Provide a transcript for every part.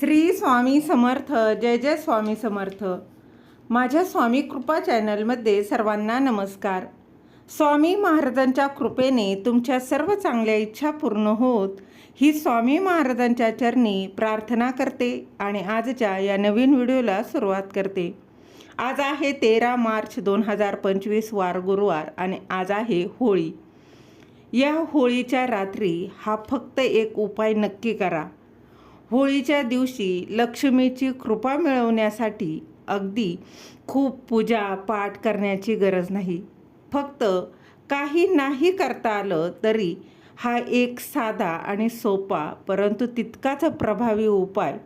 श्री स्वामी समर्थ जय जय स्वामी समर्थ. माझ्या स्वामी कृपा चॅनलमध्ये सर्वांना नमस्कार. स्वामी महाराजांच्या कृपेने तुमच्या सर्व चांगल्या इच्छा पूर्ण होत ही स्वामी महाराजांच्या चरणी प्रार्थना करते आणि आजच्या या नवीन व्हिडिओला सुरुवात करते. आज आहे तेरा मार्च दोन हजार पंचवीस वार गुरुवार आणि आज आहे होळी. या होळीच्या रात्री हा फक्त एक उपाय नक्की करा. होळीच्या दिवशी लक्ष्मीची कृपा मिळवण्यासाठी अगदी खूप पूजा पाठ करण्याची गरज नाही. फक्त काही नाही करता आलं तरी हा एक साधा आणि सोपा परंतु तितकाच प्रभावी उपाय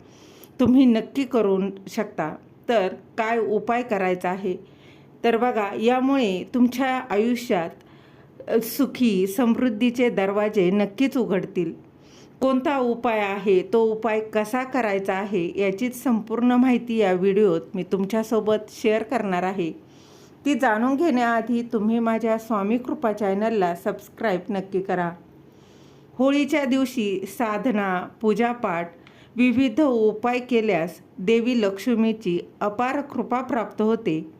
तुम्ही नक्की करू शकता. तर काय उपाय करायचा आहे? तर बघा यामुळे तुमच्या आयुष्यात सुखी समृद्धीचे दरवाजे नक्कीच उघडतील. कोणता उपाय आहे? तो उपाय कसा करायचा आहे? याचीच संपूर्ण माहिती या व्हिडिओत मी तुमच्यासोबत शेअर करणार आहे. ती जाणून घेण्याआधी तुम्ही माझ्या स्वामी कृपा चॅनलला सबस्क्राईब नक्की करा. होळीच्या दिवशी साधना पूजापाठ विविध उपाय केल्यास देवी लक्ष्मीची अपार कृपा प्राप्त होते.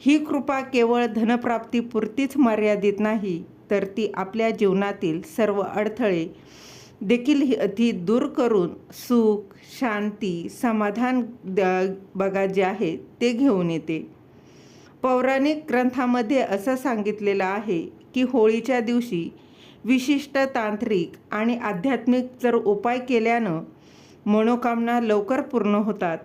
ही कृपा केवळ धनप्राप्तीपुरतीच मर्यादित नाही तर ती आपल्या जीवनातील सर्व अडथळे देखील ही- ती दूर करून सुख शांती समाधान द- बघा जे आहे ते घेऊन येते. पौराणिक ग्रंथामध्ये असं सांगितलेलं आहे की होळीच्या दिवशी विशिष्ट तांत्रिक आणि आध्यात्मिक जर उपाय केल्यानं मनोकामना लवकर पूर्ण होतात.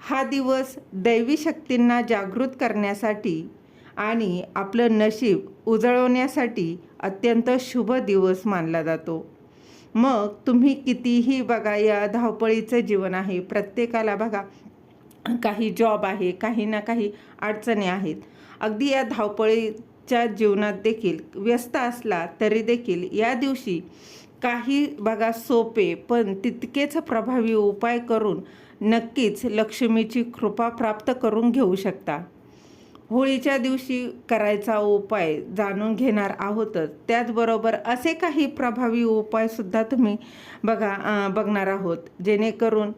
हा दिवस दैवी शक्तींना जागृत करण्यासाठी आणि आपलं नशीब उजळवण्यासाठी अत्यंत शुभ दिवस मानला जातो. मग तुम्ही कितीही बघा या धावपळीचं जीवन आहे. प्रत्येकाला बघा काही जॉब आहे काही ना काही अडचणी आहेत. अगदी या धावपळीच्या जीवनात देखील व्यस्त असला तरी देखील या दिवशी काही बघा सोपे पण तितकेच प्रभावी उपाय करून नक्कीच लक्ष्मीची कृपा प्राप्त करून घेऊ शकता. होळीच्या दिवशी करायचा उपाय जाणून घेणार आहोतच. त्याचबरोबर असे काही प्रभावी उपायसुद्धा तुम्ही बघा बघणार आहोत. जेणेकरून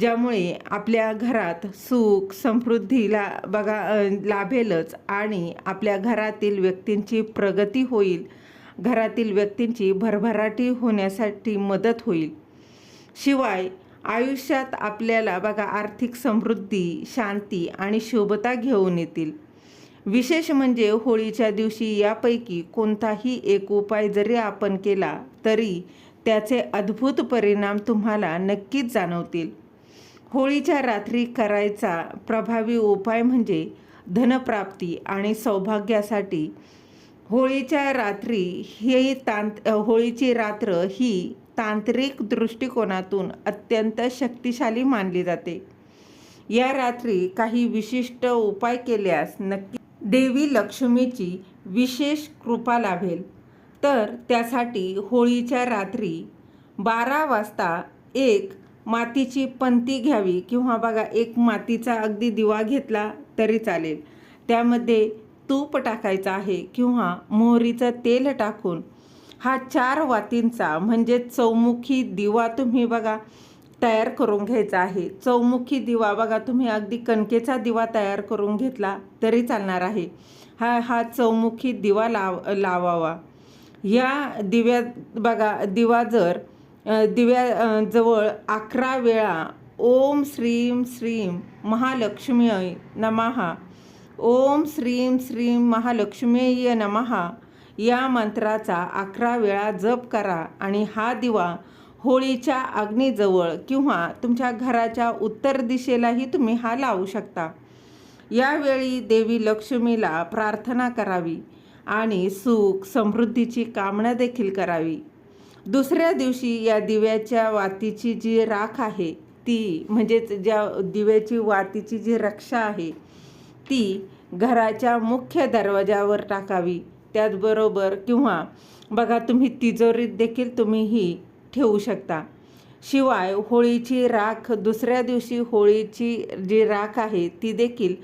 ज्यामुळे आपल्या घरात सुख समृद्धीला बघा लाभेलच आणि आपल्या घरातील व्यक्तींची प्रगती होईल. घरातील व्यक्तींची भरभराटी होण्यासाठी मदत होईल. शिवाय आयुष्यात आपल्याला बघा आर्थिक समृद्धी शांती आणि शुभता घेऊन येतील. विशेष म्हणजे होळीच्या दिवशी यापैकी कोणताही एक उपाय जरी आपण केला तरी त्याचे अद्भुत परिणाम तुम्हाला नक्कीच जाणवतील. होळीच्या रात्री करायचा प्रभावी उपाय म्हणजे धनप्राप्ती आणि सौभाग्यासाठी होळीच्या रात्री ही तांत होळीची रात्र ही तांत्रिक दृष्टिकोनातून अत्यंत शक्तिशाली मानली जाते. या रात्री काही विशिष्ट उपाय केल्यास नक्की देवी लक्ष्मीची विशेष कृपा लाभेल. तर त्यासाठी होळीच्या रात्री बारा वाजता एक मातीची पंती घ्यावी किंवा बघा एक मातीचा अगदी दिवा घेतला तरी चालेल. त्यामध्ये तूप टाकायचं आहे किंवा मोहरीचं तेल टाकून हा चार वातींचा म्हणजे चौमुखी दिवा तुम्ही बघा तयार करून घ्यायचा आहे. चौमुखी दिवा बघा तुम्ही अगदी कणकेचा दिवा तयार करून घेतला तरी चालणार आहे. हा हा चौमुखी दिवा लाव लावावा. या दिव्यात बघा दिवा जर दिव्याजवळ दिव्या जवळ अकरा वेळा ओम श्रीम श्रीम महालक्ष्मी नमहा ओम श्रीम श्रीम महालक्ष्मीय नमहा या मंत्राचा अकरा वेळा जप करा आणि हा दिवा होळीच्या अग्नीजवळ किंवा तुमच्या घराच्या उत्तर दिशेलाही तुम्ही हा लावू शकता. यावेळी देवी लक्ष्मीला प्रार्थना करावी आणि सुख समृद्धीची कामना देखील करावी. दुसऱ्या दिवशी या दिव्याच्या वातीची जी राख आहे ती म्हणजेच ज्या दिव्याची वातीची जी रक्षा आहे ती घराच्या मुख्य दरवाजावर टाकावी. त्याचबरोबर किंवा बघा तुम्ही तिजोरीत देखील तुम्ही ही ठेवू शकता. शिवाय होळीची राख दुसऱ्या दिवशी होळीची जी राख आहे ती देखील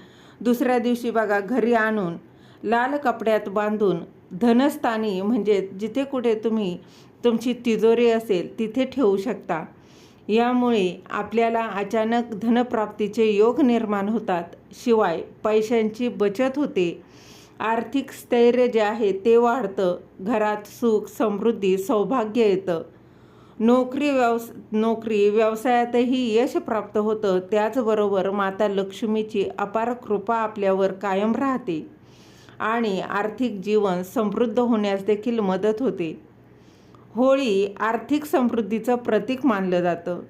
दुसऱ्या दिवशी बघा घरी आणून लाल कपड्यात बांधून धनस्थानी म्हणजे जिथे कुठे तुम्ही तुमची तिजोरी असेल तिथे ठेवू शकता. यामुळे आपल्याला अचानक धनप्राप्तीचे योग निर्माण होतात. शिवाय पैशांची बचत होते. आर्थिक स्थैर्य जे आहे ते वाढतं. घरात सुख समृद्धी सौभाग्य येतं. नोकरी व्यवस नोकरी व्यवसायातही यश प्राप्त होतं. त्याचबरोबर माता लक्ष्मीची अपार कृपा आपल्यावर कायम राहते आणि आर्थिक जीवन समृद्ध होण्यास देखील मदत होते. होळी आर्थिक समृद्धीचं प्रतीक मानलं जातं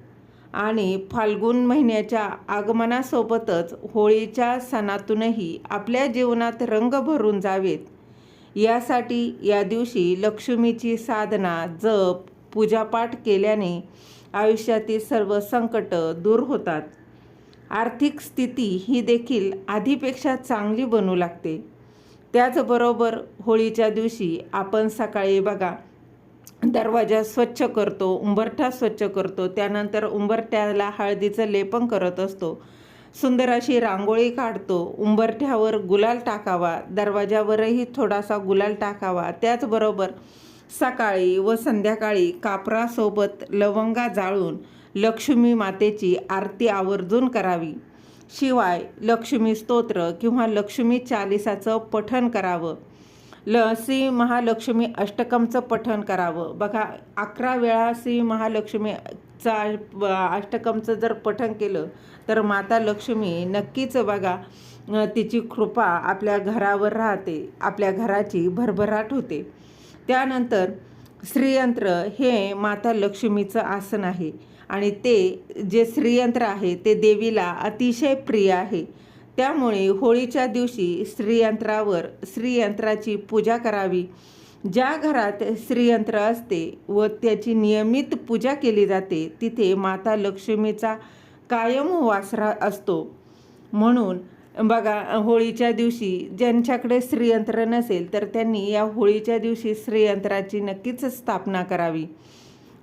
आणि फाल्गुन महिन्याच्या आगमनासोबतच होळीच्या सणातूनही आपल्या जीवनात रंग भरून जावेत. यासाठी या दिवशी लक्ष्मीची साधना जप पूजापाठ केल्याने आयुष्यातील सर्व संकट दूर होतात. आर्थिक स्थिती ही देखील आधीपेक्षा चांगली बनू लागते. त्याचबरोबर होळीच्या दिवशी आपण सकाळी बघा दरवाजा स्वच्छ करतो उंबरठा स्वच्छ करतो त्यानंतर उंबरठ्याला हळदीचं लेपन करत असतो. सुंदर अशी रांगोळी काढतो उंबरठ्यावर गुलाल टाकावा दरवाजावरही थोडासा गुलाल टाकावा त्याचबरोबर सकाळी व संध्याकाळी कापरासोबत लवंगा जाळून लक्ष्मी मातेची आरती आवर्जून करावी. शिवाय लक्ष्मी स्तोत्र किंवा लक्ष्मी चालिसाचं पठण करावं. ल श्री महालक्ष्मी अष्टकमचं पठण करावं. बघा अकरा वेळा श्री महालक्ष्मीचा अष्टकमचं जर पठण केलं तर माता लक्ष्मी नक्कीच बघा तिची कृपा आपल्या घरावर राहते. आपल्या घराची भरभराट होते. त्यानंतर श्रीयंत्र हे माता लक्ष्मीचं आसन आहे. आणि ते जे श्रीयंत्र आहे ते देवीला अतिशय प्रिय आहे. त्यामुळे होळीच्या दिवशी श्रीयंत्रावर श्रीयंत्राची पूजा करावी. ज्या घरात श्रीयंत्र असते व त्याची नियमित पूजा केली जाते तिथे माता लक्ष्मीचा कायम वासरा असतो. म्हणून बघा होळीच्या दिवशी ज्यांच्याकडे श्रीयंत्र नसेल तर त्यांनी या होळीच्या दिवशी श्रीयंत्राची नक्कीच स्थापना करावी.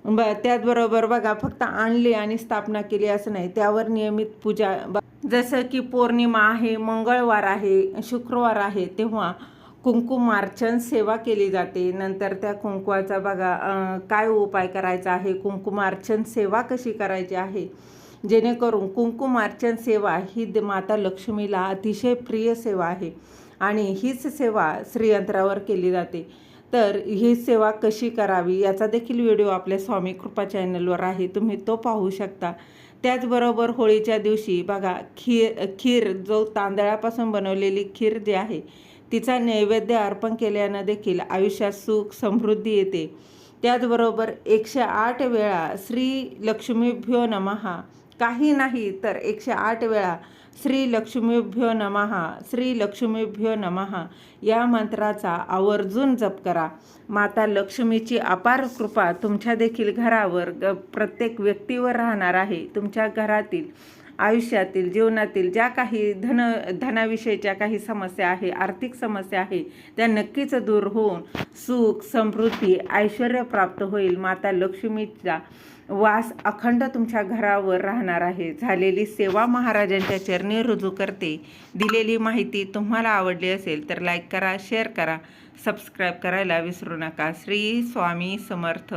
ब त्याचबरोबर बघा फक्त आणली आणि स्थापना केली असं नाही त्यावर नियमित पूजा जसं की पौर्णिमा आहे मंगळवार आहे शुक्रवार आहे तेव्हा कुंकुमार्चन सेवा केली जाते. नंतर त्या कुंकुवाचा बघा काय उपाय करायचा आहे? कुंकुमार्चन सेवा कशी करायची आहे? जेणेकरून कुंकुमार्चन सेवा ही माता लक्ष्मीला अतिशय प्रिय सेवा आहे आणि हीच सेवा श्रीयंत्रावर केली जाते. तर ही सेवा कशी करावी याचा देखील व्हिडिओ आपल्या स्वामी कृपा चॅनलवर आहे. तुम्ही तो पाहू शकता. त्याचबरोबर होळीच्या दिवशी बघा खीर खीर जो तांदळापासून बनवलेली खीर जी आहे तिचा नैवेद्य अर्पण केल्यानं देखील आयुष्यात सुख समृद्धी येते. त्याचबरोबर एकशे आठ वेळा श्री लक्ष्मीभ्यो नमहा काही नाही तर एकशे आठ वेळा श्री लक्ष्मीभ्यो नमहा श्री लक्ष्मीभ्यो नमहा या मंत्राचा आवर्जून जप करा. माता लक्ष्मीची अपार कृपा तुमच्या देखील घरावर ग प्रत्येक व्यक्तीवर राहणार आहे. तुमच्या घरातील आयुष्यातील जीवनातील ज्या काही धन धनाविषयीच्या काही समस्या आहे आर्थिक समस्या आहे त्या नक्कीच दूर होऊन सुख समृद्धी ऐश्वर प्राप्त होईल. माता लक्ष्मीचा वास अखंड तुमच्या घरावर राहणार आहे. झालेली सेवा महाराजांच्या चरणी रुजू करते. दिलेली माहिती तुम्हाला आवडली असेल तर लाईक करा शेअर करा. सबस्क्राईब करायला विसरू नका. श्री स्वामी समर्थ.